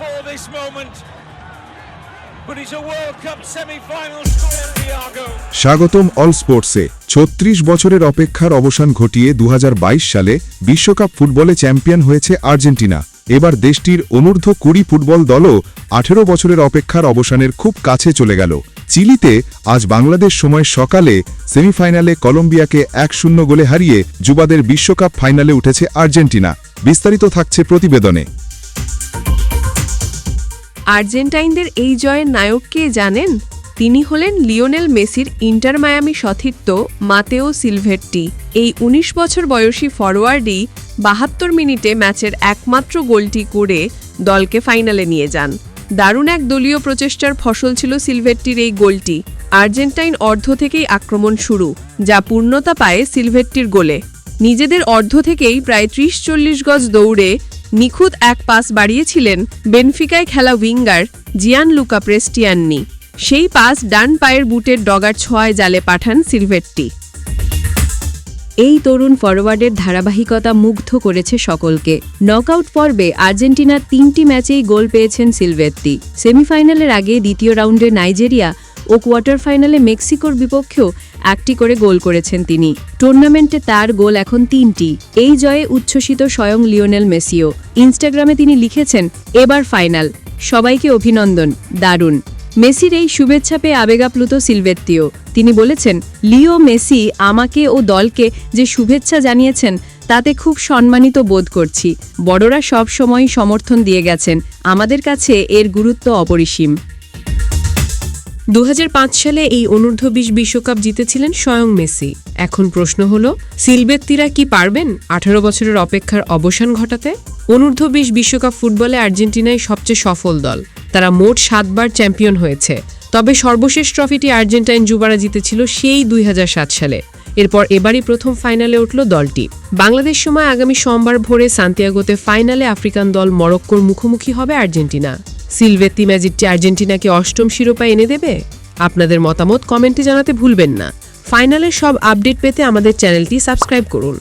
for this moment. But it's a World Cup semi-final score, Thiago. স্বাগতম all স্পোর্টসে ছত্রিশ বছরের অপেক্ষার অবসান ঘটিয়ে দুহাজার বাইশ সালে বিশ্বকাপ ফুটবলে চ্যাম্পিয়ন হয়েছে আর্জেন্টিনা এবার দেশটির অনূর্ধ্ব কুড়ি ফুটবল দলও আঠেরো বছরের অপেক্ষার অবসানের খুব কাছে চলে গেল চিলিতে আজ বাংলাদেশ সময় সকালে সেমিফাইনালে কলম্বিয়াকে এক শূন্য গোলে হারিয়ে যুবাদের বিশ্বকাপ ফাইনালে উঠেছে আর্জেন্টিনা বিস্তারিত থাকছে প্রতিবেদনে আর্জেন্টাইনদের এই জয়ের নায়ক কে জানেন? তিনি হলেন লিওনেল মেসির ইন্টার মায়ামি সতীর্থ মাতেও সিলভেট্টি। এই ১৯ বছর বয়সী ফরোয়ার্ডই বাহাত্তর মিনিটে ম্যাচের একমাত্র গোলটি করে দলকে ফাইনালে নিয়ে যান। দারুণ এক দলীয় প্রচেষ্টার ফসল ছিল সিলভেট্টির এই গোলটি। আর্জেন্টাইন অর্ধ থেকেই আক্রমণ শুরু, যা পূর্ণতা পায় সিলভেট্টির গোলে। নিজেদের অর্ধ থেকেই প্রায় ত্রিশ চল্লিশ গজ দৌড়ে নিখুঁত এক পাস বাড়িয়েছিলেন বেনফিকায় খেলা উইঙ্গার জিয়ান লুকা প্রেস্টিয়াননি। সেই পাস ডান পায়ের বুটের ডগার ছোঁয়ায় জালে পাঠান সিলভেট্টি। এই তরুণ ফরওয়ার্ডের ধারাবাহিকতা মুগ্ধ করেছে সকলকে। নকআউট পর্বে আর্জেন্টিনার তিনটি ম্যাচেই গোল পেয়েছেন সিলভেত্তি সেমিফাইনালের আগে দ্বিতীয় রাউন্ডে নাইজেরিয়া ও কোয়ার্টার ফাইনালে মেক্সিকোর বিপক্ষেও একটি করে গোল করেছেন তিনি। টুর্নামেন্টে তার গোল এখন তিনটি। এই জয়ে উচ্ছ্বসিত স্বয়ং লিওনেল মেসিও। ইনস্টাগ্রামে তিনি লিখেছেন, এবার ফাইনাল। সবাইকে অভিনন্দন। দারুণ। মেসির এই শুভেচ্ছা পেয়ে আবেগাপ্লুত সিলভেত্তিও। তিনি বলেছেন, লিও মেসি আমাকে ও দলকে যে শুভেচ্ছা জানিয়েছেন, তাতে খুব সম্মানিত বোধ করছি। বড়রা সব সময় সমর্থন দিয়ে গেছেন। আমাদের কাছে এর গুরুত্ব অপরিসীম। দু হাজার পাঁচ সালে এই অনূর্ধ্ব বিশ বিশ্বকাপ জিতেছিলেন স্বয়ং মেসি। এখন প্রশ্ন হল সিলবেত্তিরা কি পারবেন আঠারো বছরের অপেক্ষার অবসান ঘটাতে? অনূর্ধ্ব বিশ বিশ্বকাপ ফুটবলে আর্জেন্টিনাই সবচেয়ে সফল দল। তারা মোট সাতবার চ্যাম্পিয়ন হয়েছে। তবে সর্বশেষ ট্রফিটি আর্জেন্টাইন যুবারা জিতেছিল সেই দুই হাজার সাত সালে। এরপর এবারই প্রথম ফাইনালে উঠল দলটি। বাংলাদেশ সময় আগামী সোমবার ভোরে সান্তিয়াগোতে ফাইনালে আফ্রিকান দল মরক্কোর মুখোমুখি হবে আর্জেন্টিনা। সিলভেত্তি ম্যাজিকটি আর্জেন্টিনাকে অষ্টম শিরোপা এনে দেবে? আপনাদের মতামত কমেন্টে জানাতে ভুলবেন না। ফাইনালের সব আপডেট পেতে আমাদের চ্যানেলটি সাবস্ক্রাইব করুন।